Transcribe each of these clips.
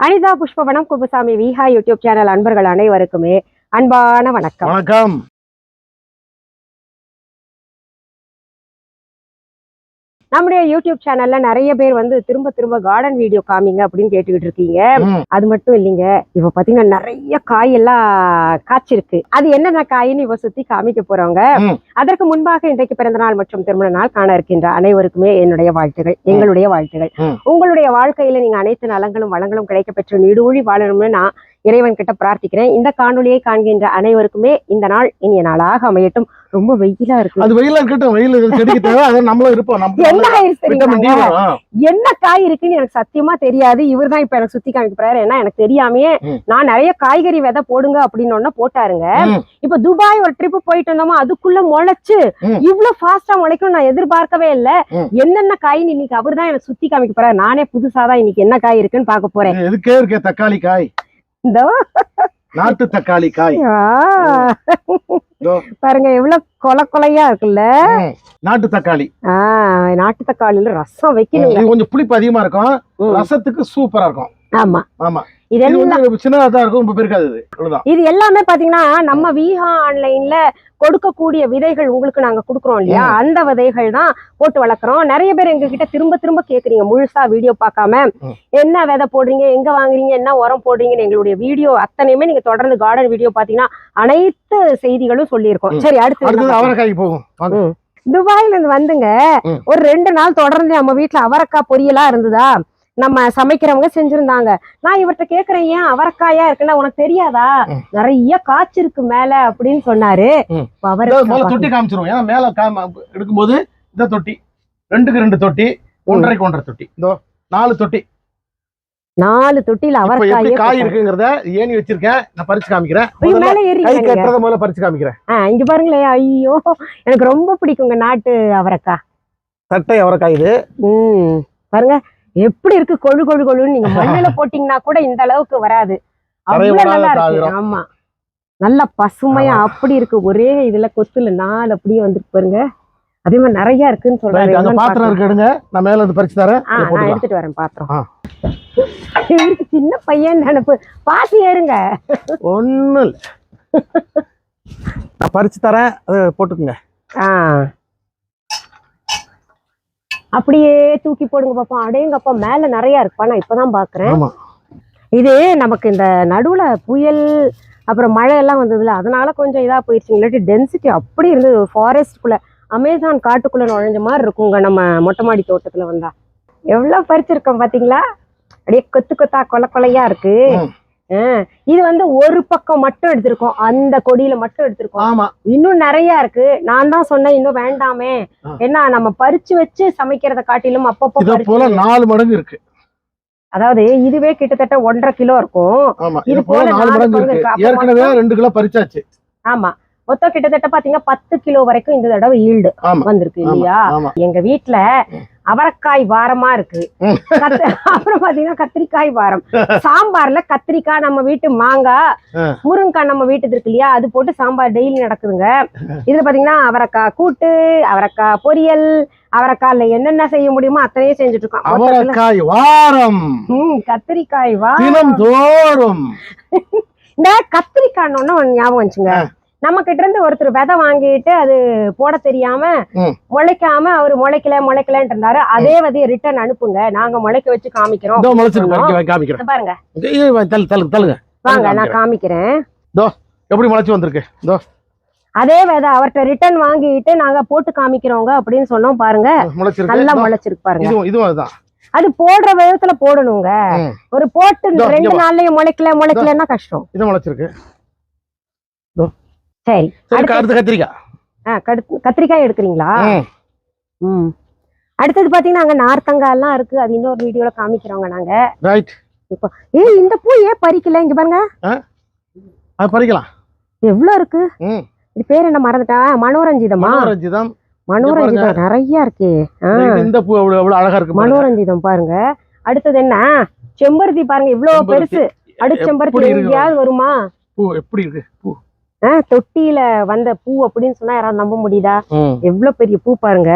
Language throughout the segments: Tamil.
அனிதா புஷ்பவனம் குப்புசாமி விஹா யூடியூப் சேனல் அன்பர்கள் அனைவருக்குமே அன்பான வணக்கம். வணக்கம். நம்முடைய யூடியூப் சேனல்ல நிறைய பேர் வந்து திரும்ப திரும்ப கார்டன் வீடியோ காமிங்க அப்படின்னு கேட்டுக்கிட்டு இருக்கீங்க. அது மட்டும் இல்லைங்க. இப்ப பாத்தீங்கன்னா நிறைய காய் எல்லாம் காய்ச்சிருக்கு. அது என்னென்ன காயின்னு இவ சுத்தி காமிக்க போறவங்க. அதற்கு முன்பாக இன்றைக்கு பிறந்த நாள் மற்றும் திருமண நாள் காண இருக்கின்ற அனைவருக்குமே என்னுடைய வாழ்த்துகள் எங்களுடைய வாழ்த்துகள். உங்களுடைய வாழ்க்கையில நீங்க அனைத்து நலங்களும் வளங்களும் கிடைக்க பெற்று நீடூழி வாழணும்னு நான் இறைவன் கிட்ட பிரார்த்திக்கிறேன். இந்த காணொளியை காண்கின்ற அனைவருக்குமே இந்த நாள் இனிய நாளாக அமையட்டும். ரொம்ப வெயிலா இருக்கு. அது வெயில இருக்கட்டும். வெயில் செடிக்கு தேவை அதை நம்மளும் இருப்போம். என்ன ஆயிடுச்சு காய் இருக்குன்னு எனக்கு சத்தியமா தெரியாது. இவர் தான் இப்ப எனக்கு சுத்தி காமிக்க போறாரு ஏன்னா எனக்கு தெரியாமையே. நான் நிறைய காய்கறி விதை போடுங்க அப்படின்னு போட்டாருங்க. இப்ப துபாய் ஒரு ட்ரிப் போயிட்டு வந்தோமா அதுக்குள்ள முளைச்சு. இவ்ளோ ஃபாஸ்டா முளைக்கும் நான் எதிர்பார்க்கவே இல்ல. என்னென்ன காயின்னு இன்னைக்கு அவர் தான் எனக்கு சுத்தி காமிக்க போறாரு. நானே புதுசா தான் இன்னைக்கு என்ன காய் இருக்குன்னு பார்க்க போறேன். இருக்கே தக்காளி காய்? இந்த நாட்டு தக்காளி காய். பாருங்க எவ்வளவு கொலை கொலையா இருக்குல்ல? நாட்டு தக்காளி. நாட்டு தக்காளியில ரசம் வைக்கணுங்க இது கொஞ்சம் புளிப்பு அதிகமா இருக்கும். ரசத்துக்கு சூப்பரா இருக்கும். ஆமா. ஆமா. இது இதெல்லாம் சின்னதா தான் இருக்கும் ரொம்ப பெருக்காது இது. எல்லாமே பாத்தீங்கன்னா நம்ம விஹா ஆன்லைன்ல கொடுக்கக்கூடிய விதைகள் உங்களுக்கு நாங்க கொடுக்குறோம் இல்லையா? அந்த விதைகள் தான் போட்டு வளர்க்குறோம். நிறைய பேர் எங்க கிட்ட திரும்ப திரும்ப கேக்குறீங்க. முழுசா வீடியோ பார்க்காம. என்ன விதை போடுறீங்க எங்க வாங்குறீங்க என்ன உரம் போடுறீங்கன்னு எங்களுடைய வீடியோ அத்தனையுமே நீங்க தொடர்ந்து கார்டன் வீடியோ பாத்தீங்கன்னா அனைத்து செய்திகளும் சொல்லியிருக்கோம். சரி அடுத்து அவரைக்காய்க்கு போகும். துபாயில இருந்து வந்துங்க. ஒரு ரெண்டு நாள் தொடர்ந்து நம்ம வீட்டுல அவரைக்காய் பொரியலா இருந்ததா? நம்ம சமைக்கிறவங்க செஞ்சிருந்தாங்க. நான் இவர்கிட்ட கேக்குறேன் ஏன் அவரைக்காயா இருக்குன்னா உனக்கு தெரியாதா. நிறைய காய்ச்சிருக்கு மேல அப்படின்னு சொன்னாரு. அவரைக்காய் தொட்டி காமிச்சிருவோம். ஏன்னா மேல காம எடுக்கும்போது இந்த தொட்டி ரெண்டுக்கு ரெண்டு தொட்டி ஒன்றரைக்கு ஒன்றரை தொட்டி. இதோ நாலு தொட்டி. நாலு தொட்டில அவரைக்காயே காய். இருக்குங்கிறத ஏணி வச்சிருக்கேன். நான் பறிச்சு காமிக்கிறேன். மேல கை. கட்டுறத முதல்ல பறிச்சு காமிக்கிறேன். இங்க பாருங்களேன் ஐயோ எனக்கு ரொம்ப பிடிக்குங்க நாட்டு அவரைக்காய் தட்டை அவரைக்காய் இது. ம் பாருங்க. எப்படி இருக்கு? கொழு கொழு கொழுன்னு நீங்க மண்ணுல போட்டீங்கன்னா கூட இந்த அளவுக்கு வராது. அவ்வளவு நல்லா இருக்கு. ஆமா. நல்ல பசுமையா அப்படி இருக்கு. ஒரே இதுல கொத்துல நாலு அப்படியே வந்துட்டு பாருங்க. அதே மாதிரி நிறைய இருக்குன்னு சொல்றாரு அங்க பாத்திரம் பார்க்கலாம். இருக்கு எடுங்க நான் மேல இருந்து பறிச்சு தரேன். ஆ, இதை நான். எடுத்துட்டு வரேன் பாத்திரம். இவருக்கு சின்ன பையன் நினைப்பு. பாத்து ஏறுங்க. ஒண்ணும் இல்ல. நான் பறிச்சு தரேன். அதை போட்டுக்குங்க. ஆ. அப்படியே தூக்கி போடுங்க பாப்பா அடேங்கப்பா மேல நிறைய இருக்குப்பா நான் இப்பதான் பாக்குறேன். ஆமா. இது நமக்கு இந்த நடுவுல புயல் அப்புறம் மழை எல்லாம் வந்ததுல அதனால கொஞ்சம் இதா போயிடுச்சு இல்லாட்டி டென்சிட்டி அப்படி இருந்தது. ஃபாரஸ்ட்குள்ள அமேசான் காட்டுக்குள்ள நுழைஞ்ச மாதிரி இருக்குங்க நம்ம மொட்டை மாடி தோட்டத்துல வந்தா. எவ்வளவு பறிச்சிருக்கோம் பாத்தீங்களா? அப்படியே கொத்து கொத்தா கொலை கொலையா இருக்கு. இது வந்து ஒரு பக்கம் மட்டும் எடுத்திருக்கோம். அந்த கொடியில மட்டும் எடுத்திருக்கோம். ஆமா. இன்னும் நிறைய இருக்கு. நான் தான் சொன்னேன் இன்னும் வேண்டாமே. ஆ. ஏன்னா நம்ம பறிச்சு வச்சு சமைக்கிறத காட்டிலும் அப்பப்போ போல நாலு மடங்கு இருக்கு. அதாவது இதுவே கிட்டத்தட்ட ஒன்றரை கிலோ இருக்கும். இது போல நாலு மடங்கு ஏற்கனவே ரெண்டு கிலோ பறிச்சாச்சு. ஆமா. மொத்தம் கிட்டத்தட்ட பாத்தீங்கன்னா பத்து கிலோ வரைக்கும் இந்த தடவை ஈல்டு வந்திருக்கு இல்லையா? எங்க வீட்ல அவரைக்காய் வாரமா இருக்கு. அப்புறம் பாத்தீங்கன்னா கத்திரிக்காய் வாரம். சாம்பார்ல கத்திரிக்காய் நம்ம வீட்டு மாங்காய் ஆ. முருங்கைக்காய் நம்ம வீட்டுது இருக்கு இல்லையா? அது போட்டு சாம்பார் டெய்லி நடக்குதுங்க. இதுல பாத்தீங்கன்னா அவரைக்காய் கூட்டு அவரைக்காய் பொரியல் அவரைக்காய்ல என்னென்ன செய்ய முடியுமோ அத்தனையும் செஞ்சுட்டு இருக்கோம் அவரைக்காய் வாரம். கத்திரிக்காய் வா தினம் தோறும் இந்த கத்திரிக்காய் ஒண்ணு ஞாபகம் வச்சுங்க. நம்ம கிட்ட இருந்து ஒருத்தர் விதை வாங்கிட்டு அது போட தெரியாம. முளைக்காம அவர் முளைக்கல முளைக்கலன்னு இருந்தாரு. அதே விதைய ரிட்டர்ன் அனுப்புங்க. நாங்க முளைக்க வச்சு காமிக்கிறோம். பாருங்க. வாங்க நான் காமிக்கிறேன். எப்படி முளைச்சு வந்திருக்கு? இதோ. அதே விதை அவர்கிட்ட ரிட்டர்ன் வாங்கிட்டு நாங்க போட்டு காமிக்கிறோங்க அப்படின்னு சொன்னோம் பாருங்க. நல்லா முளைச்சிருக்கு பாருங்க. அது போடுற விதத்துல போடணுங்க. ஒரு போட்டு ரெண்டு. நாள்லயும் முளைக்கல முளைக்கலன்னா கஷ்டம். இது முளைச்சிருக்கு. சரி. அடுத்து- அடுத்து கத்திரிக்காய் ஆ, கத்திரிக்காய் எடுக்கிறீங்களா? ம். அடுத்தது பாத்தீங்கன்னா அங்க நார்த்தங்காய் எல்லாம் இருக்கு. அது இன்னொரு வீடியோல காமிக்கிறோங்க நாங்க. ரைட் ஏய் இந்த பூ ஏன் பறிக்கல? இங்க பாருங்க. அது பறிக்கலாம். எவ்வளவு இருக்கு? ம். இது பேர் என்ன மறந்துட்டா? மனோரஞ்சிதமா? மனோரஞ்சிதம். மனோரஞ்சிதம் நிறைய இருக்கு. இந்த பூ அவ்வளவு அழகா இருக்கு. மனோரஞ்சிதம் பாருங்க. அடுத்தது என்ன? செம்பருத்தி பாருங்க. இவ்வளவு செம்பருத்தி. பெருசு. அடுச்செம்பருத்தி எப்படி இருக்கு? எங்கேயாவது வருமா? பூ எப்படி இருக்கு? பூ. தொட்டியில வந்த பூ அப்படின்னு சொன்னா யாராவது நம்ப முடியுதா? எவ்வளவு பெரிய பூ பாருங்க.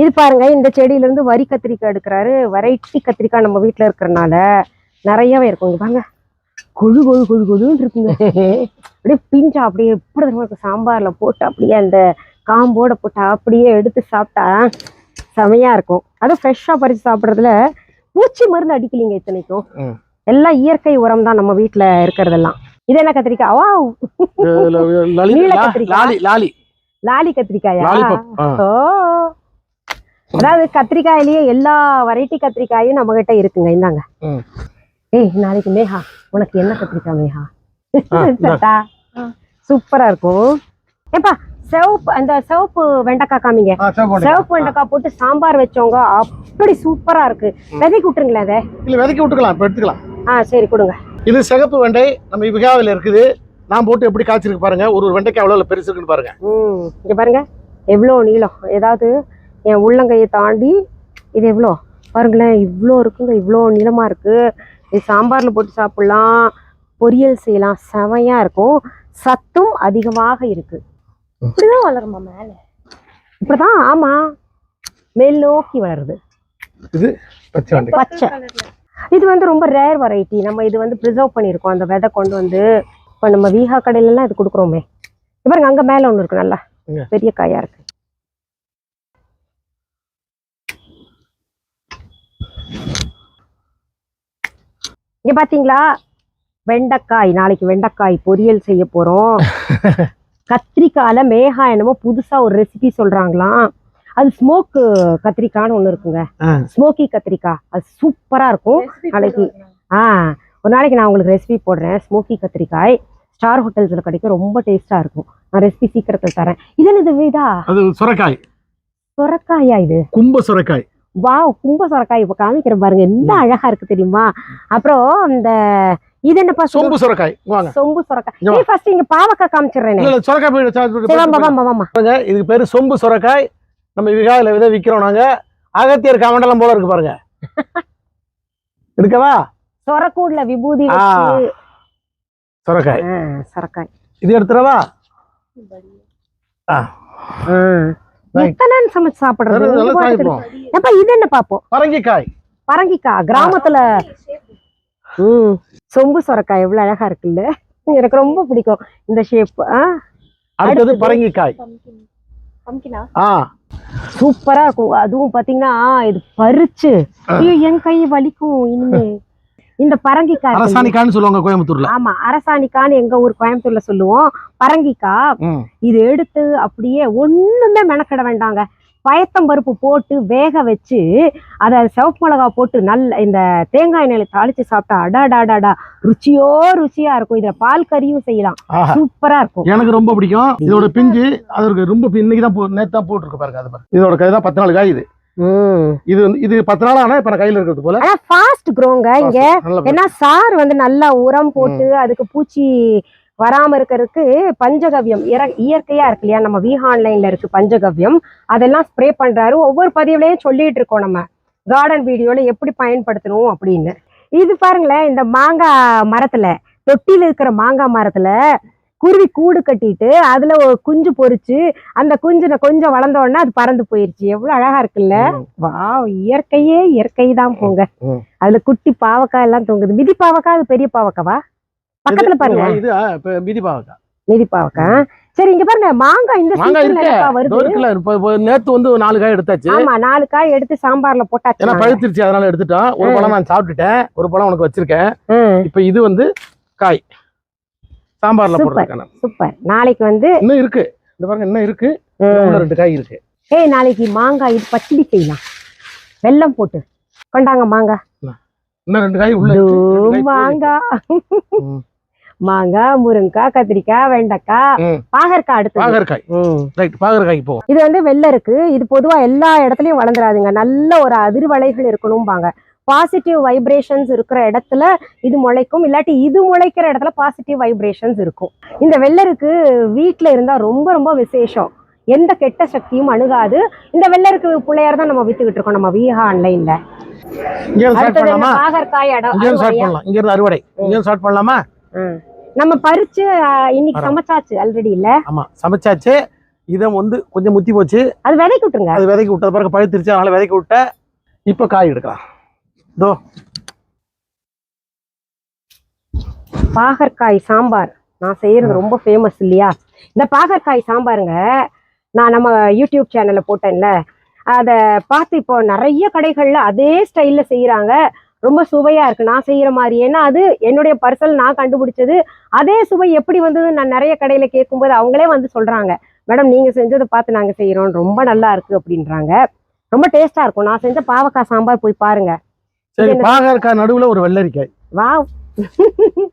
இது பாருங்க இந்த செடியில இருந்து வரி கத்திரிக்காய் எடுக்கிறாரு. வெரைட்டி கத்திரிக்காய் நம்ம வீட்ல இருக்கறனால நிறையவே இருக்கும். இங்க பாருங்க. கொழு கொழு கொழு கொழுன்னு இருக்குங்க. அப்படியே பிஞ்சா அப்படியே எப்படி இருக்கும் சாம்பார்ல போட்டு அப்படியே அந்த காம்போட போட்டு அப்படியே எடுத்து சாப்பிட்டா செமையா இருக்கும். அதுவும் ஃப்ரெஷ்ஷா பறிச்சு சாப்பிட்றதுல பூச்சி மருந்து அடிக்கலீங்க இத்தனைக்கும். எல்லாம் இயற்கை உரம் தான் நம்ம வீட்ல இருக்கிறதெல்லாம். இது என்ன கத்திரிக்காய் வா நீல கத்திரிக்காய். லாலி லாலி. லாலி கத்திரிக்காயா. ஓ. அதாவது கத்திரிக்காயிலேயே எல்லா வெரைட்டி கத்திரிக்காயும் நம்ம கிட்ட இருக்குங்க. இந்தாங்க. ம். ஏய் நாளைக்கு மேகா. உனக்கு என்ன கத்திரிக்காய். சட்டா சூப்பரா இருக்கும். ஏப்பா சிவப்பு அந்த சிவப்பு வெண்டைக்காய் காமிங்க. சிவப்பு வெண்டைக்காய். போட்டு சாம்பார் வச்சவங்க அப்படி சூப்பரா இருக்கு. விதைக்கு விட்டுருங்களேன் அதை. இல்ல விதைக்க விட்டுக்கலாம். இப்ப எடுத்துக்கலாம். ஆ சரி கொடுங்க. இது சிகப்பு வெண்டை நம்ம விகாவில் இருக்குது. நான் போட்டு எப்படி காய்ச்சிருக்கு பாருங்க. ஒரு ஒரு வெண்டைக்கு அவ்வளவு பெருசு இருக்குன்னு பாருங்க. ம் இங்க பாருங்க. எவ்வளோ நீளம். ஏதாவது என் உள்ளங்கையை தாண்டி இது எவ்வளோ? பாருங்களேன் இவ்வளோ இருக்குங்க. இவ்வளோ நீளமா இருக்கு. இது சாம்பார்ல போட்டு சாப்பிடலாம். பொரியல் செய்யலாம். செமையா இருக்கும். சத்தும் அதிகமாக இருக்கு. இப்படிதான் வளருமா மேல? இப்படிதான் ஆமா. மேல் நோக்கி வளருது. பச்சை வெண்டை. பச்சை. இது வந்து ரொம்ப ரேர் வெரைட்டி நம்ம இது வந்து ப்ரிசர்வ் பண்ணியிருக்கோம். அந்த விதை கொண்டு வந்து இப்போ நம்ம வீஹா கடையில எல்லாம் இது கொடுக்குறோமே. பாருங்க அங்க மேல ஒண்ணு இருக்கு நல்லா? பெரிய காயா இருக்கு. இங்க பாத்தீங்களா? வெண்டைக்காய். நாளைக்கு வெண்டைக்காய் பொரியல் செய்ய போறோம். கத்திரிக்காயில மேகா என்னமோ புதுசா ஒரு ரெசிபி சொல்றாங்களாம். அது ஸ்மோக் கத்திரிக்காய்னு ஒண்ணு இருக்குங்க. ஸ்மோக்கி கத்திரிக்காய். அது சூப்பரா இருக்கும். நாளைக்கு ஆ ஒரு நாளைக்கு நான் உங்களுக்கு ரெசிபி போடுறேன். ஸ்மோக்கி கத்திரிக்காய். ஸ்டார் ஹோட்டல்ஸ்ல கிடைக்கும் ரொம்ப டேஸ்டா இருக்கும். நான் ரெசிபி சீக்கிரத்தில் தரேன். இது என்னது வீடா? அது சுரைக்காய். சொரக்காயா இது? கும்ப சுரைக்காய். வாவ் கும்ப சொரக்காய். இப்ப காமிக்கிறேன் பாருங்க என்ன அழகா இருக்கு தெரியுமா? அப்புறம் இந்த இது என்னப்பா சொம்பு சொம்பு சுரைக்காய். வாங்க. சொம்பு சொரக்காய். வா. ஃபர்ஸ்ட் இங்க பாவக்காய் காமிச்சிடுறேனே. இதுக்கு பேரு சொம்பு சுரைக்காய். நம்ம விகாவில விதை விக்கிறோம் நாங்க. அகத்தியர் கமண்டலம் போல இருக்கு பாருங்க. எடுக்கவா? சொரக்கூட்ல விபூதி சுரைக்காய். சொரக்காய். இது எடுத்துறவா. எத்தனை சமைச்சு சாப்பிடுறது? இது என்ன பாப்போம்? பரங்கிக்காய். பரங்கிக்காய் கிராமத்துல. ம். சொம்பு சொரக்காய் எவ்வளவு அழகா இருக்குல்ல. எனக்கு ரொம்ப பிடிக்கும் இந்த ஷேப் அடுத்தது? பரங்கிக்காய். ஆ சூப்பரா இருக்கும். அதுவும் பாத்தீங்கன்னா இது பறிச்சு. ஐயோ என் கை வலிக்கும் இனிமே. இந்த பரங்கிக்காய்? அரசாணிக்கான்னு சொல்லுவாங்க கோயம்புத்தூர்ல. ஆமா அரசாணிக்கான்னு எங்க ஊர் கோயம்புத்தூர்ல சொல்லுவோம். பரங்கிக்காய். இது எடுத்து அப்படியே ஒண்ணுமே மெனக்கிட வேண்டாங்க. பயத்தம் பருப்பு போட்டு வேக வச்சு அதை சிவப்பு மிளகா போட்டு நல்ல இந்த தேங்காய் எண்ணெயில தாளிச்சு சாப்பிட்டா அடாடாடாடா ருச்சியோ ருச்சியா இருக்கும். இதுல பால் கறியும் செய்யலாம். சூப்பரா இருக்கும். எனக்கு ரொம்ப பிடிக்கும். இதோட பிஞ்சு அதற்கு ரொம்ப இன்னைக்கு தான் நேத்து தான் போட்டுருக்கு பாருங்க அது பாருங்க. இதோட காய் தான் பத்து நாள் காய் இது இது பத்து நாள் ஆனா இப்ப கையில இருக்கிறது போல. ஆனா ஃபாஸ்ட் க்ரோங்க இங்க ஏன்னா சார் வந்து நல்லா உரம் போட்டு அதுக்கு பூச்சி வராம இருக்கிறதுக்கு பஞ்சகவ்யம். இற- இயற்கையா இருக்கு இல்லையா? நம்ம வி ஆன்லைன்ல இருக்கு பஞ்சகவ்யம். அதெல்லாம் ஸ்ப்ரே பண்றாரு. ஒவ்வொரு பதிவுலயும் சொல்லிட்டு இருக்கோம் நம்ம. கார்டன் வீடியோல எப்படி பயன்படுத்தணும் அப்படின்னு. இது பாருங்களேன் இந்த மாங்காய் மரத்துல தொட்டில இருக்கிற மாங்காய் மரத்துல குருவி கூடு கட்டிட்டு அதுல ஒரு குஞ்சு பொரிச்சு அந்த குஞ்சு கொஞ்சம் வளர்ந்த உடனே அது பறந்து போயிருச்சு. எவ்வளவு அழகா இருக்குல்ல? வாவ் இயற்கையே இயற்கை தான் போங்க. அதுல குட்டி பாவக்காய் எல்லாம் தொங்குது. மிதி பாவக்காய் அது பெரிய பாவக்காவா? பக்கத்துல பாருங்க. இது மிதி பாவக்கா மிதி பாவக்காய் சரி இங்க பாருங்க மாங்காய் இந்த வருது? நேத்து வந்து நாலு காய் எடுத்தாச்சு. ஆமா நாலு காய் எடுத்து சாம்பார்ல போட்டாச்சு ஏன்னா. பழுத்திருச்சு அதனால எடுத்துட்டோம். ஒரு. பழம் நான் சாப்பிட்டுட்டேன். ஒரு பழம் உனக்கு வச்சிருக்கேன். இப்ப இது வந்து காய். சாம்பார்ல. போடுறதுக்கான. சூப்பர். நாளைக்கு வந்து இன்னும் இருக்கு. இந்த பாருங்க இன்னும் இருக்கு. ரெண்டு காய் இருக்கு. ஏய் நாளைக்கு மாங்காய் இது பச்சடி செய்யலாம். வெல்லம் போட்டு. கொண்டாங்க மாங்காய். இன்னும் ரெண்டு காய் உள்ள. மாங்காய். மாங்காய் முருங்காய் கத்திரிக்காய் வெண்டைக்காய். பாகற்காய் அடுத்து பாகற்காய். ரைட் பாகற்காய்க்கு போவோம். இது வந்து வெள்ளை இருக்கு. இது பொதுவா எல்லா இடத்துலயும் வளர்ந்துராதுங்க நல்ல ஒரு அதிர்வலைகள் இருக்கணும்பாங்க. பாசிட்டிவ் வைப்ரேஷன்ஸ் இருக்கிற இடத்துல இது முளைக்கும். இல்லாட்டி இது முளைக்கிற இடத்துல பாசிட்டிவ் வைப்ரேஷன்ஸ் இருக்கும். இந்த வெள்ளருக்கு வீட்ல இருந்தா ரொம்ப ரொம்ப விசேஷம். எந்த கெட்ட சக்தியும் அணுகாது. இந்த வெள்ளருக்கு பிள்ளையார் தான் நம்ம வித்துக்கிட்டு இருக்கோம். நம்ம விஹா ஆன்லைன்ல. இங்க ஸ்டார்ட் பண்ணலாமா? பாகற்காய் அட- இங்க ஸ்டார்ட் அறுவடையா? பண்ணலாம். இங்க இருந்து அறுவடை இங்க ஸ்டார்ட் பண்ணலாமா? ம். நம்ம பறிச்சு இன்னைக்கு. சமைச்சாச்சு ஆல்ரெடி இல்ல. ஆமா சமைச்சாச்சு. இதை வந்து கொஞ்சம் முத்தி போச்சு. அது விதைக்கு விட்டுருங்க. அது விதைக்கு விட்டது பிறகு பழுத்திருச்சு அதனால விதைக்கு விட்ட இப்ப காய் எடுக்கலாம். இதோ. பாகற்காய் சாம்பார். நான் செய்யறது ரொம்ப ஃபேமஸ் இல்லையா? இந்த பாகற்காய் சாம்பாருங்க நான் நம்ம யூடியூப் சேனல்ல போட்டேன்ல. அதை பார்த்து இப்போ நிறைய கடைகள்ல அதே ஸ்டைல்ல செய்யறாங்க ரொம்ப சுவையா இருக்கு. நான் செய்யற மாதிரி. ஏன்னா அது என்னுடைய பர்சல் நான் கண்டுபிடிச்சது. அதே சுவை எப்படி வந்தது நான் நிறைய கடையில கேட்கும்போது அவங்களே வந்து சொல்றாங்க. மேடம் நீங்க செஞ்சதை பார்த்து நாங்க செய்யறோம் ரொம்ப நல்லா இருக்கு அப்படின்றாங்க. ரொம்ப டேஸ்டா இருக்கும். நான் செஞ்ச பாவக்காய் சாம்பார் போய் பாருங்க. சரி? பாகற்காய் நடுவுல ஒரு வெள்ளரிக்காய். வாவ்.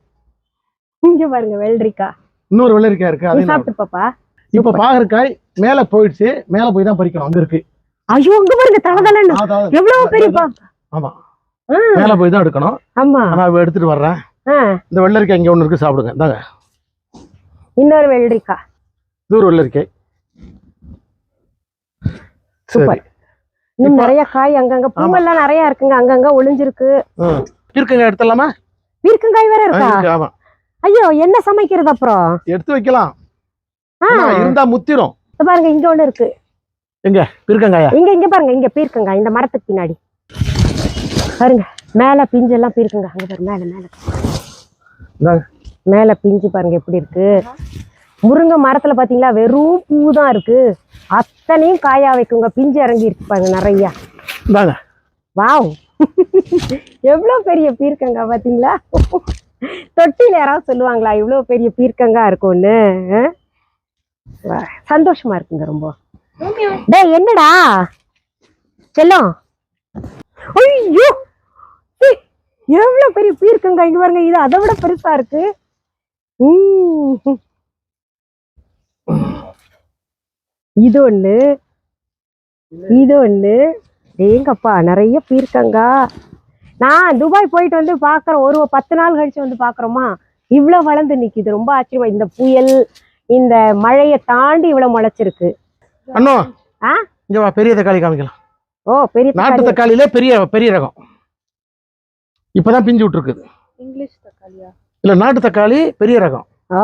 இங்க பாருங்க வெள்ளரிக்காய். இன்னொரு வெள்ளரிக்காய் இருக்கு. நான் சாப்பிட்டு பாப்பா இப்ப பாகற்காய் மேல போயிடுச்சு. மேல போய் தான் பறிக்கணும். அங்க இருக்கு. ஐயோ அங்க பாருங்க தலதலன்னு எவ்வளவு பெரிய பா ஆமா. மேல போய் தான் எடுக்கணும். ஆமா. நான் எடுத்துட்டு வர்றேன். இந்த வெள்ளரிக்காய் இங்க ஒண்ணு இருக்கு சாப்பிடுங்க. இந்தாங்க. இன்னொரு வெள்ளரிக்காய் இது ஒரு வெள்ளரிக்காய் சூப்பர். இன்னும் நிறைய காய் அங்கங்க பூவெல்லாம் நிறைய இருக்குங்க அங்கங்க ஒளிஞ்சிருக்கு. ம். இருக்குங்க எடுத்துடலாமா? பீர்க்கங்காய் வேற இருக்கா? ஐயோ என்ன சமைக்கிறது அப்புறம்? எடுத்து வைக்கலாம். இருந்தா முத்திரும். பாருங்க இங்க ஒண்ணு இருக்கு. எங்க? பிருக்கங்காயா? இங்க இங்க பாருங்க இங்க பீர்க்கங்காய் இந்த மரத்துக்கு பின்னாடி. பாருங்க. மேல பிஞ்சு எல்லாம் பீர்க்கங்க அங்க பாருங்க மேல மேல. மேல பிஞ்சு பாருங்க எப்படி இருக்கு. முருங்கை மரத்துல பாத்தீங்களா வெறும் பூ தான் இருக்கு. அத்தனையும் காயா வைக்குங்க. பிஞ்சு இறங்கி இருக்கு பாருங்க நிறைய. வாவ். எவ்வளவு பெரிய பீர்க்கங்கா பாத்தீங்களா? தொட்டில யாராவது சொல்லுவாங்களா இவ்வளவு பெரிய பீர்க்கங்கா இருக்கும்னு? சந்தோஷமா இருக்குங்க ரொம்ப. டேய் என்னடா? செல்லம். ஐயோ! ஏய், எவ்வளவு பெரிய பீர்க்கங்கா இங்க பாருங்க இது அதை விட பெருசா இருக்கு. இது ஒண்ணு. இது ஒண்ணு. ஏங்கப்பா நிறைய பீர்க்கங்கா நான் துபாய் போயிட்டு வந்து பார்க்குறேன் ஒரு பத்து நாள் கழிச்சு வந்து பார்க்குறோமா இவ்வளோ வளர்ந்து நிக்குது ரொம்ப ஆச்சரியமா. இந்த புயல் இந்த மழையை தாண்டி இவ்வளோ முளைச்சிருக்கு. அண்ணோ ஆ? இங்க பெரிய தக்காளி காமிக்கலாம். ஓ பெரிய நாட்டு தக்காளி. தக்காளியில பெரிய பெரிய ரகம். இப்பதான் பிஞ்சு விட்டுருக்குது. இங்கிலீஷ் தக்காளியா? இல்ல நாட்டு தக்காளி பெரிய ரகம். ஓ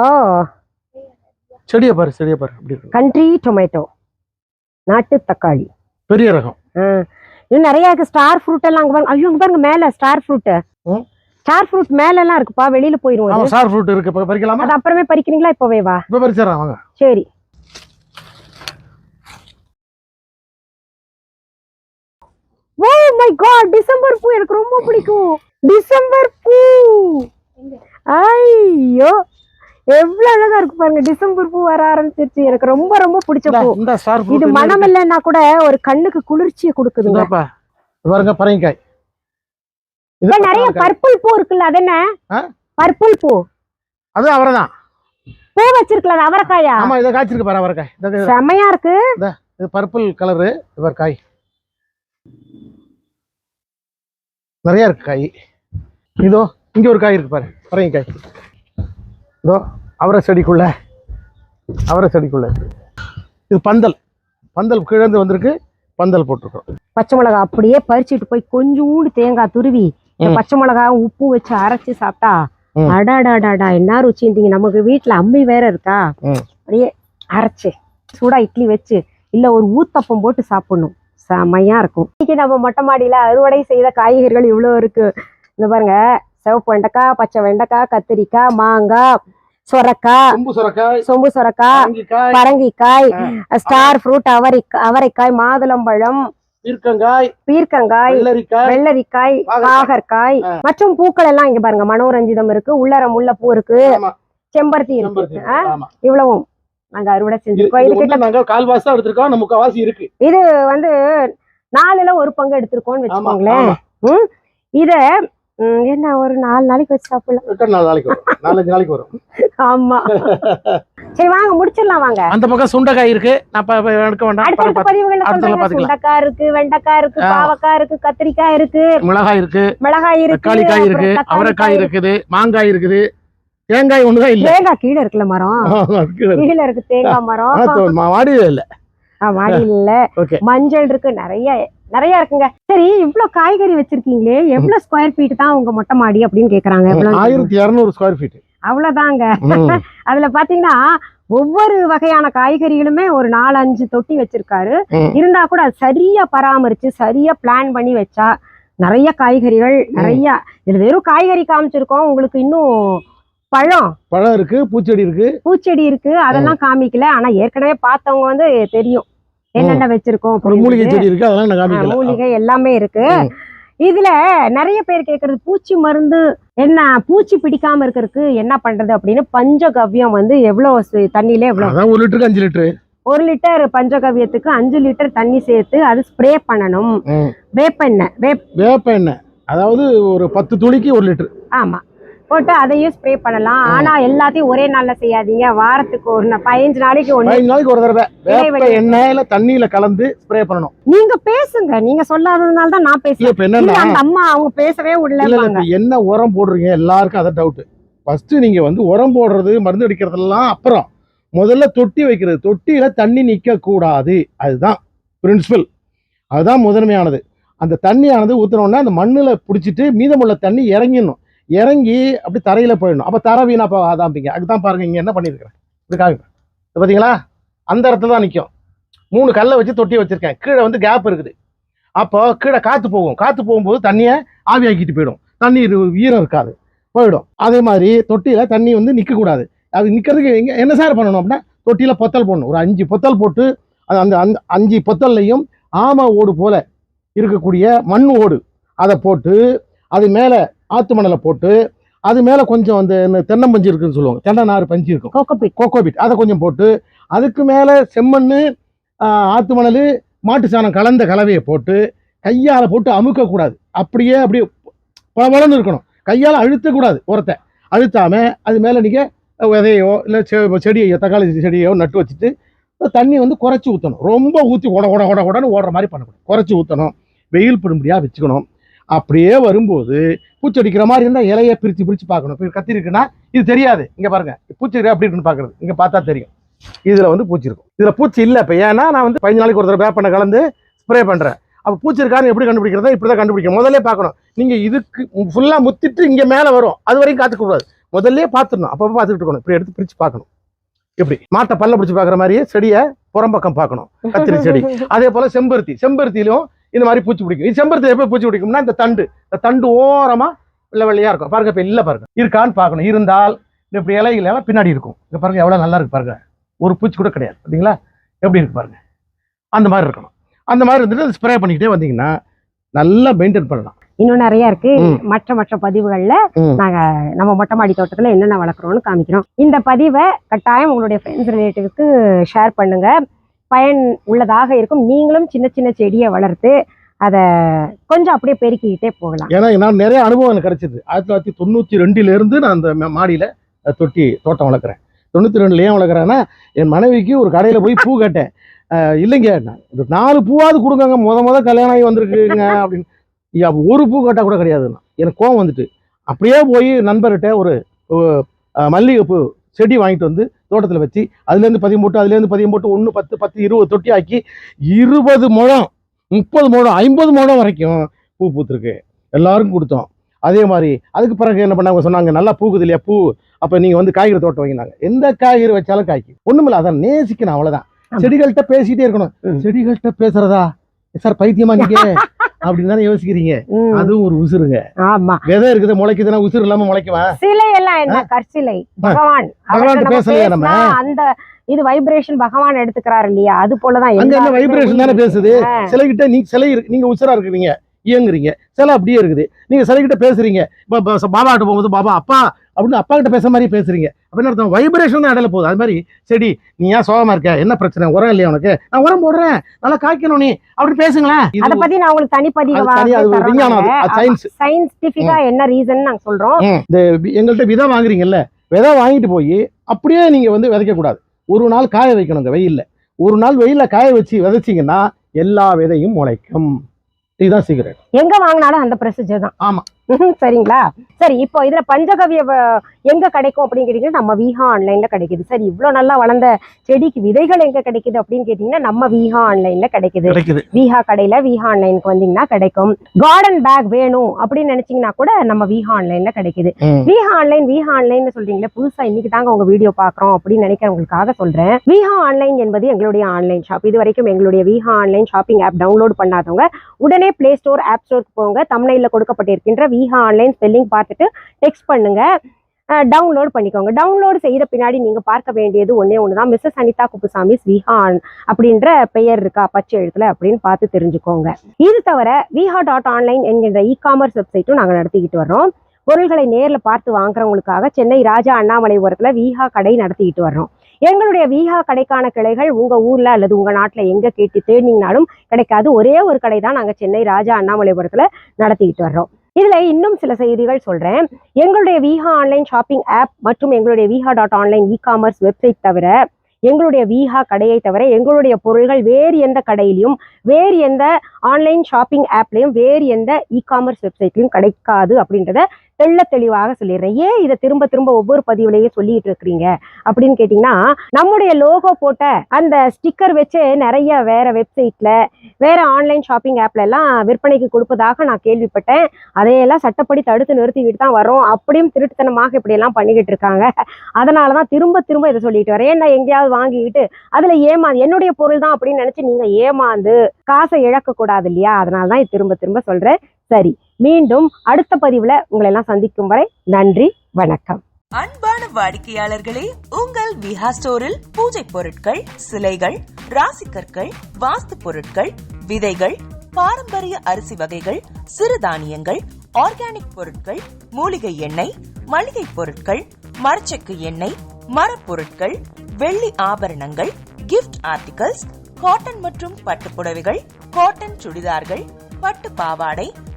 செடியை பாரு செடியை பாரு அப்படி இருக்கு. கண்ட்ரி டொமேட்டோ நாட்டு தக்காளி. பெரிய ரகம். ஆ. இன்னும் நிறைய இருக்கு ஸ்டார் ஃப்ரூட் எல்லாம் அங்க பாருங்க. ஐயோ அங்க பாருங்க மேல ஸ்டார் ஃப்ரூட். ஸ்டார் ஃப்ரூட் மேல எல்லாம் இருக்குப்பா வெளியில அது. ஸ்டார் ஃப்ரூட் இருக்கு. இப்ப பறிக்கலாமா? அது அப்புறமே பறிக்கிறீங்களா இப்பவே வா. இப்ப பறிச்சிடறேன் வாங்க. சரி. ஓ மை காட் டிசம்பர் பூ எனக்கு ரொம்ப பிடிக்கும். டிசம்பர் பூ. ஐயோ எவ்வளவு அழகா இருக்கு பாருங்க. டிசம்பர் பூ வர ஆரம்பிச்சிருச்சு. எனக்கு ரொம்ப ரொம்ப பிடிச்ச பூ. இது மனம் இல்லைன்னா கூட ஒரு கண்ணுக்கு குளிர்ச்சியை கொடுக்குதுங்க. பாருங்க பரங்கிக்காய். இது இப்ப நிறைய. பர்பிள் பூ இருக்குல்ல அது என்ன? பர்பிள் பூ. அது அவரைதான். பூ வச்சிருக்கல அது அவரைக்காயா? ஆமா இதை காய்ச்சிருக்கு பாரு அவரைக்காய். செமையா இருக்கு. இது பர்பிள் கலரு இவர் காய். நிறைய இருக்கு காய். இதோ இங்க ஒரு காய் இருக்கு பாரு. பரங்கிக்காய் இதோ அவரை செடிக்குள்ள. அவரை செடிக்குள்ள. இது பந்தல். பந்தல் கிழந்து வந்திருக்கு. பந்தல் போட்டிருக்கோம் பச்சை மிளகா அப்படியே பறிச்சுட்டு போய் கொஞ்சூண்டு தேங்காய் துருவி. பச்சை மிளகா உப்பு வச்சு அரைச்சு சாப்பிட்டா. அடாடாடாடா என்ன ருச்சி இருந்தீங்க நமக்கு வீட்டுல அம்மி வேற இருக்கா. அப்படியே அரைச்சு சூடா இட்லி வச்சு இல்ல ஒரு ஊத்தப்பம் போட்டு சாப்பிடணும். செமையா இருக்கும். இன்னைக்கு நம்ம மொட்டை மாடியில அறுவடை செய்த காய்கறிகள் இவ்வளவு இருக்கு. இந்த பாருங்க சிவப்பு வெண்டைக்காய் பச்சை வெண்டைக்காய் கத்திரிக்காய் மாங்காய் சொரக்காய் சொம்பு சொரக்காய் பரங்கிக்காய். ஸ்டார் ஃப்ரூட் அவரை அவரைக்காய் மாதுளம்பழம் பீர்க்கங்காய் பீர்க்கங்காய் வெள்ளரிக்காய் பாகற்காய். மற்றும் பூக்கள் எல்லாம் இங்க பாருங்க மனோரஞ்சிதம் இருக்கு உள்ளர முல்லைப்பூ இருக்கு ஆமா, செம்பருத்தி இருக்கு இருக்கு. இவ்வளவும் நாங்க அறுவடை செஞ்சிருக்கோம் இது கிட்ட கால்வாசி எடுத்திருக்கோம் முக்காவாசி இருக்கு இது வந்து நாலுல ஒரு பங்கு எடுத்திருக்கோம்னு வச்சுக்கோங்களேன் இத என்ன ஒரு நாலு நாளைக்கு வச்சு சாப்பிடலாம் எத்தனை நாள் நாளைக்கு வரும் நாலஞ்சு நாளைக்கு வரும் ஆமா சரி வாங்க முடிச்சிடலாம் வாங்க அந்த பக்கம் சுண்டைக்காய் இருக்கு நான் எடுக்க வேண்டாம் பதிவுகள்ல சொல்றேன். சுண்டக்காய் இருக்கு வெண்டைக்காய் இருக்கு. பாவக்காய் இருக்கு கத்திரிக்காய் இருக்கு மிளகாய் இருக்கு மிளகாய் இருக்கு தக்காளி காய் இருக்கு அவரைக்காய் காய் இருக்குது மாங்காய் இருக்குது தேங்காய் ஒண்ணுதான் இல்ல தேங்காய் கீழே இருக்குல்ல மரம் கீழே இருக்கு தேங்காய் மரம் மாடியில இல்ல ஆ, மாடியில் இல்ல ஓகே மஞ்சள் இருக்கு நிறைய நிறைய இருக்குங்க. சரி இவ்ளோ காய்கறி வச்சிருக்கீங்களே எவ்வளவு ஸ்கொயர் ஃபீட் தான் உங்க மொட்டை மாடி அப்படின்னு கேக்குறாங்க. ஆயிரத்தி இருநூறு ஸ்கொயர் ஃபீட் அவ்வளவுதாங்க. அதுல பாத்தீங்கன்னா ஒவ்வொரு வகையான காய்கறிகளுமே ஒரு நாலு அஞ்சு தொட்டி வச்சிருக்காரு. இருந்தா கூட அது சரியா பராமரிச்சு சரியா பிளான் பண்ணி வச்சா நிறைய காய்கறிகள் நிறைய இதுல வெறும் காய்கறி காமிச்சிருக்கோம். உங்களுக்கு இன்னும் பழம். பழம் இருக்கு பூச்செடி இருக்கு. பூச்செடி இருக்கு அதெல்லாம் காமிக்கல. ஆனா ஏற்கனவே பார்த்தவங்க வந்து தெரியும். என்னென்ன வச்சிருக்கோம் மூலிகை. செடி இருக்கு அதெல்லாம் மூலிகை எல்லாமே இருக்கு. இதுல நிறைய பேர் கேக்குறது பூச்சி மருந்து என்ன பூச்சி பிடிக்காம இருக்கிறதுக்கு என்ன பண்றது அப்படின்னு பஞ்சகவ்யம் வந்து எவ்வளவு தண்ணியில எவ்வளவு ஒரு லிட்டருக்கு அஞ்சு லிட்டரு. ஒரு லிட்டர் பஞ்சகவ்யத்துக்கு அஞ்சு லிட்டர் தண்ணி சேர்த்து அது ஸ்ப்ரே பண்ணணும். வேப்பெண்ணெய் வேப் வேப்ப எண்ணெய் அதாவது ஒரு பத்து துளிக்கு ஒரு லிட்டர். ஆமா. போட்டு அதையும் ஸ்ப்ரே பண்ணலாம். ஆனா எல்லாத்தையும் ஒரே நாள்ல செய்யாதீங்க. வாரத்துக்கு ஒரு பதினஞ்சு நாளைக்கு பதினஞ்சு நாளைக்கு ஒரு தடவை. வேப்ப. எண்ணெயில தண்ணியில கலந்து ஸ்ப்ரே பண்ணணும். நீங்க பேசுங்க. நீங்க சொல்லாததுனால தான் நான் பேசுறேன். அந்த அம்மா அவங்க பேசவே இப்ப என்ன உரம் போடுறீங்க? எல்லாருக்கும் அதான் டவுட் ஃபர்ஸ்ட் நீங்க வந்து உரம் போடுறது மருந்து அடிக்கிறதெல்லாம் அப்புறம். முதல்ல தொட்டி வைக்கிறது. தொட்டியில தண்ணி நிக்க கூடாது அதுதான் பிரின்சிபல் அதுதான் முதன்மையானது. அந்த தண்ணியானது ஊத்துனோடனே அந்த மண்ணுல பிடிச்சிட்டு மீதமுள்ள தண்ணி இறங்கிடணும். இறங்கி அப்படி தரையில் போயிடணும். அப்போ தர வீணா அதாம்பிங்க அதுதான் பாருங்க இங்கே என்ன பண்ணியிருக்கிறேன் இப்படி பார்த்தீங்களா இது அந்த இடத்துல தான் நிற்கும் மூணு கல்லை வச்சு தொட்டி வச்சுருக்கேன். கீழே வந்து கேப் இருக்குது. அப்போ கீழே காற்று போகும். காற்று போகும்போது தண்ணியை ஆவியாக்கிட்டு போயிடும். தண்ணி ஈரம் இருக்காது. போயிடும். அதே மாதிரி தொட்டியில் தண்ணி வந்து நிற்கக்கூடாது அது நிற்கிறதுக்கு எங்கே என்ன சார் பண்ணணும் அப்படின்னா தொட்டியில் பொத்தல் போடணும். ஒரு அஞ்சு பொத்தல் போட்டு அது அந்த அந்த அஞ்சு பொத்தல்லையும் ஆமை ஓடு போல் இருக்கக்கூடிய மண் ஓடு. அதை போட்டு அது மேலே ஆத்து மணலை போட்டு அது மேலே கொஞ்சம் அந்த தென்னம்பஞ்சு இருக்குன்னு சொல்லுவாங்க. தென்னை நார் பஞ்சு இருக்கும். கோகோபிட் கோகோபிட் அதை கொஞ்சம் போட்டு அதுக்கு மேலே செம்மண் ஆத்து மணல் மாட்டு சாணம் கலந்த கலவையை போட்டு கையால் போட்டு அமுக்கக்கூடாது. அப்படியே அப்படியே பளபளன்னு இருக்கணும். கையால் அழுத்தக்கூடாது உரத்தை. அழுத்தாம அது மேலே நீங்கள் விதையோ இல்லை செடியையோ தக்காளி செடியோ நட்டு வச்சுட்டு தண்ணி வந்து குறைச்சி ஊற்றணும் ரொம்ப ஊற்றி உட உட உட உடன்னு ஓடுற மாதிரி பண்ணக்கூடாது. குறைச்சி ஊற்றணும் வெயில் படும்படியாக வச்சுக்கணும். அப்படியே வரும்போது பூச்சடிக்கிற மாதிரி இருந்தால் இலையை பிரித்து பிரித்து பார்க்கணும். இப்போ கத்தி இருக்குன்னா இது தெரியாது. இங்கே பாருங்க. பூச்சி அப்படி இருக்குன்னு பார்க்குறது. இங்கே பார்த்தா தெரியும். இதில் வந்து பூச்சி இருக்கும். இதில் பூச்சி இல்லை இப்போ. ஏன்னா நான் வந்து பதினஞ்சு நாளைக்கு ஒருத்தர் வேப்பண்ண கலந்து ஸ்ப்ரே பண்ணுறேன் அப்போ பூச்சி இருக்கான்னு எப்படி கண்டுபிடிக்கிறதா இப்படி தான் கண்டுபிடிக்கும் முதல்ல பார்க்கணும். நீங்கள் இதுக்கு ஃபுல்லாக முத்திட்டு இங்கே மேலே வரும். அது வரைக்கும் காத்துக்கூடாது முதல்ல பார்த்துடணும். அப்பப்போ பார்த்துட்டு இருக்கணும். இப்படி எடுத்து பிரித்து பார்க்கணும். இப்படி. மாட்டை பல்ல பிடிச்சி பார்க்குற மாதிரியே செடியை புறம்பக்கம் பார்க்கணும். கத்திரி செடி. அதே போல் செம்பருத்தி. செம்பருத்திலையும் இந்த மாதிரி பூச்சி பிடிக்கும். இது செம்பருத்தி எப்போ பூச்சி பிடிக்கும்னா இந்த தண்டு. இந்த தண்டு ஓரமாக வெள்ளை வெள்ளையாக இருக்கும். பாருங்க இப்போ இல்லை பாருங்க. இருக்கான்னு பார்க்கணும். இருந்தால் இப்படி இலையில பின்னாடி இருக்கும். இங்க பாருங்க எவ்வளோ நல்லா இருக்கு பாருங்க. ஒரு பூச்சி கூட கிடையாது. பார்த்தீங்களா எப்படி இருக்கு பாருங்க. அந்த மாதிரி இருக்கணும். அந்த மாதிரி இருந்துட்டு ஸ்ப்ரே பண்ணிக்கிட்டே வந்தீங்கன்னா நல்லா மெயின்டைன் பண்ணலாம். இன்னும் நிறைய இருக்கு. மற்ற மற்ற பதிவுகள்ல. நாங்க நம்ம மொட்டை மாடி தோட்டத்துல என்னென்ன வளர்க்குறோம்னு காமிக்கிறோம். இந்த பதிவை கட்டாயம் உங்களுடைய ஃப்ரெண்ட்ஸ் ரிலேட்டிவ்க்கு ஷேர் பண்ணுங்க. பயன் உள்ளதாக இருக்கும். நீங்களும் சின்ன சின்ன செடியை வளர்த்து அதை கொஞ்சம் அப்படியே பெருக்கிக்கிட்டே போகலாம். ஏன்னா நான் நிறைய அனுபவம் எனக்கு கிடைச்சிது. ஆயிரத்தி தொள்ளாயிரத்தி தொண்ணூற்றி ரெண்டிலேருந்து நான் அந்த மாடியில் தொட்டி தோட்டம் வளர்க்குறேன். தொண்ணூற்றி ரெண்டுல ஏன் வளர்க்குறேன்னா என் மனைவிக்கு ஒரு கடையில் போய் பூ கேட்டேன். இல்லைங்க நான் ஒரு நாலு பூவாவது கொடுங்கங்க. முத முத கல்யாணம் ஆகி வந்திருக்குங்க அப்படின்னு. ஒரு பூ கேட்டால் கூட கிடையாதுண்ணா. எனக்கு கோவம் வந்துட்டு. அப்படியே போய் நண்பர்கிட்ட ஒரு மல்லிகைப்பூ செடி வாங்கிட்டு வந்து தோட்டத்தில் வச்சு அதுலேருந்து பதியம் போட்டு அதுலேருந்து பதியம் போட்டு ஒன்று பத்து பத்து இருபது தொட்டி ஆக்கி இருபது முழம் முப்பது முழம் ஐம்பது முழம் வரைக்கும் பூ பூத்துருக்கு. எல்லாருக்கும் கொடுத்தோம். அதே மாதிரி அதுக்கு பிறகு என்ன பண்ணாங்க சொன்னாங்க நல்லா பூக்குது இல்லையா பூ. அப்போ நீங்கள் வந்து காய்கறி தோட்டம் வைக்கினாங்க எந்த காய்கறி வச்சாலும் காய்க்கும் ஒண்ணுமில்ல அதான் நேசிக்கணும் அவ்வளவுதான். ஆமா. செடிகள்கிட்ட பேசிட்டே இருக்கணும். செடிகள்கிட்ட பேசுறதா? சார் பைத்தியமா நீங்க? அப்படின்னு தானே யோசிக்கிறீங்க. அதுவும் ஒரு உசுருங்க. ஆமா. விதை இருக்குது முளைக்குதுன்னா உசுறு இல்லாம முளைக்குமா? சிலை எல்லாம் என்ன கற்சிலை. பகவான். நம்ம பேசலையா நம்ம? அந்த இது வைப்ரேஷன் பகவான் எடுத்துக்கிறாரு இல்லையா? அது போலதான் அங்க என்ன வைப்ரேஷன் தானே பேசுது? ஆ. சிலைகிட்ட நீங்க சிலை நீங்க உசுரா இருக்கிறீங்க. இயங்குறீங்க. சிலை அப்படியே இருக்குது. நீங்க சிலைகிட்ட பேசுறீங்க. இப்ப பாபா கிட்ட போகும்போது பாபா அப்பா அப்படின்னு அப்பா கிட்ட பேசுற மாதிரி பேசுறீங்க. அப்படின்னு அர்த்தம்? வைப்ரேஷன் தான் இடையில போகுது. அது மாதிரி செடி நீ ஏன் சோகமா இருக்க? என்ன பிரச்சனை? உரம் இல்லையா உனக்கு? நான் உரம் போடுறேன். நல்லா காய்க்கணும் நீ. அப்படி பேசுங்களேன். அத பத்தி நான் உங்களுக்கு தனிப்பதிவு விஞ்ஞானம் science. சயின்டிபிக்கா என்ன ரீசன் நாங்க சொல்றோம். இந்த எங்கள்கிட்ட விதை வாங்குறீங்கல்ல விதை வாங்கிட்டு போய் அப்படியே நீங்க வந்து விதைக்க கூடாது. ஒரு நாள் காய வைக்கணுங்க வெயில்ல. ஒரு நாள் வெயில்ல காய வச்சு விதைச்சீங்கன்னா எல்லா விதையும் முளைக்கும். இதுதான் சீக்கிரம் எங்க வாங்கினாலும் அந்த ப்ரொசீஜர் தான் ஆமா. சரிங்களா? சரி இப்போ இதுல பஞ்சகவிய எங்க கிடைக்கும் அப்படின்னு கேட்டீங்கன்னா நம்ம வீஹா ஆன்லைன்ல கிடைக்குது. சரி இவ்வளவு நல்லா வளர்ந்த செடிக்கு விதைகள் எங்க கிடைக்குது அப்படின்னு கேட்டீங்கன்னா நம்ம வீஹா ஆன்லைன்ல கிடைக்குது. வீஹா கடையில வீஹா ஆன்லைனுக்கு வந்தீங்கன்னா கிடைக்கும். கார்டன் பேக் வேணும் அப்படின்னு நினைச்சீங்கன்னா கூட நம்ம வீஹா ஆன்லைன்ல கிடைக்குது. வீஹா ஆன்லைன் வீஹா ஆன்லைன் சொல்றீங்களே புதுசா இன்னைக்கு தாங்க உங்க வீடியோ பாக்குறோம் அப்படின்னு நினைக்கிறவங்களுக்காக சொல்றேன். வீஹா ஆன்லைன் என்பது எங்களுடைய ஆன்லைன் ஷாப் இது வரைக்கும் எங்களுடைய Viha online shopping app download பண்ணாதவங்க உடனே பிளே ஸ்டோர் ஆப் ஸ்டோருக்கு போங்க. தமிழ்ல கொடுக்கப்பட்டிருக்கின்ற விஹா ஆன்லைன் ஸ்பெல்லிங் பார்த்துட்டு டெக்ஸ்ட் பண்ணுங்கள் டவுன்லோட் பண்ணிக்கோங்க. டவுன்லோடு செய்த பின்னாடி நீங்கள் பார்க்க வேண்டியது ஒன்றே ஒன்று தான் மிஸ்ஸஸ் அனிதா குப்புசாமி விஹான் அப்படின்ற பெயர் இருக்கா? பச்சை எழுத்துல அப்படின்னு பார்த்து தெரிஞ்சுக்கோங்க. இது தவிர விஹா டாட் ஆன்லைன் என்கின்ற இ காமர்ஸ் வெப்சைட்டும் நாங்கள் நடத்திக்கிட்டு வர்றோம். பொருள்களை நேரில் பார்த்து வாங்குறவங்களுக்காக சென்னை ராஜா அண்ணாமலைபுரத்தில் விஹா கடை நடத்திக்கிட்டு வர்றோம். எங்களுடைய விஹா கடைக்கான கிளைகள் உங்கள் ஊரில் அல்லது உங்கள் நாட்டில் எங்கே கேட்டு தேடினீங்கனாலும் கிடைக்காது. ஒரே ஒரு கடை தான் நாங்கள் சென்னை ராஜா அண்ணாமலைபுரத்தில் நடத்திக்கிட்டு வர்றோம். இதுல இன்னும் சில செய்திகள் சொல்றேன். எங்களுடைய விஹா ஆன்லைன் ஷாப்பிங் ஆப் மற்றும் எங்களுடைய Viha dot online e commerce website தவிர எங்களுடைய விஹா கடையை தவிர எங்களுடைய பொருள்கள் வேறு எந்த கடையிலையும் வேறு எந்த ஆன்லைன் ஷாப்பிங் ஆப்லையும் வேறு எந்த இ காமர்ஸ் வெப்சைட்லையும் கிடைக்காது அப்படின்றத தெள்ள தெளிவாக சொல்லிடுறேன். ஏன் இதை திரும்ப திரும்ப ஒவ்வொரு பதிவுலையே சொல்லிட்டு இருக்கிறீங்க? அப்படின்னு கேட்டிங்கன்னா நம்முடைய லோகோ போட்ட அந்த ஸ்டிக்கர் வச்சு நிறைய வேற வெப்சைட்ல வேற ஆன்லைன் ஷாப்பிங் ஆப்ல எல்லாம் விற்பனைக்கு கொடுப்பதாக நான் கேள்விப்பட்டேன். அதையெல்லாம் சட்டப்படி தடுத்து நிறுத்திக்கிட்டு தான் வரோம் அப்படியும் திருட்டுத்தனமாக இப்படி எல்லாம் பண்ணிக்கிட்டு இருக்காங்க. அதனால தான் திரும்ப திரும்ப இதை சொல்லிட்டு வரேன். ஏன்னா எங்கேயாவது வாங்கிக்கிட்டு அதுல ஏமாந்து என்னுடைய பொருள் தான் அப்படின்னு நினைச்சு நீங்க ஏமாந்து காசை இழக்க கூடாது இல்லையா? அதனால தான் திரும்ப திரும்ப சொல்றேன். சரி. மீண்டும் அடுத்த பதிவுல உங்களை எல்லாம் சந்திக்கும் வரை நன்றி வணக்கம். அன்பான வாடிக்கையாளர்களே உங்கள் விஹா ஸ்டோரில் பூஜை பொருட்கள் சிலைகள் ராசிக்கற்கள் வாஸ்து பொருட்கள் விதைகள் பாரம்பரிய அரிசி வகைகள் சிறுதானியங்கள் ஆர்கானிக் பொருட்கள் மூலிகை எண்ணெய் மளிகை பொருட்கள் மரச்செக்கு எண்ணெய் மரப்பொருட்கள் வெள்ளி ஆபரணங்கள் கிஃப்ட் ஆர்டிகல்ஸ் காட்டன் மற்றும் பட்டு புடவைகள் காட்டன் சுடிதார்கள் பட்டு பாவாடை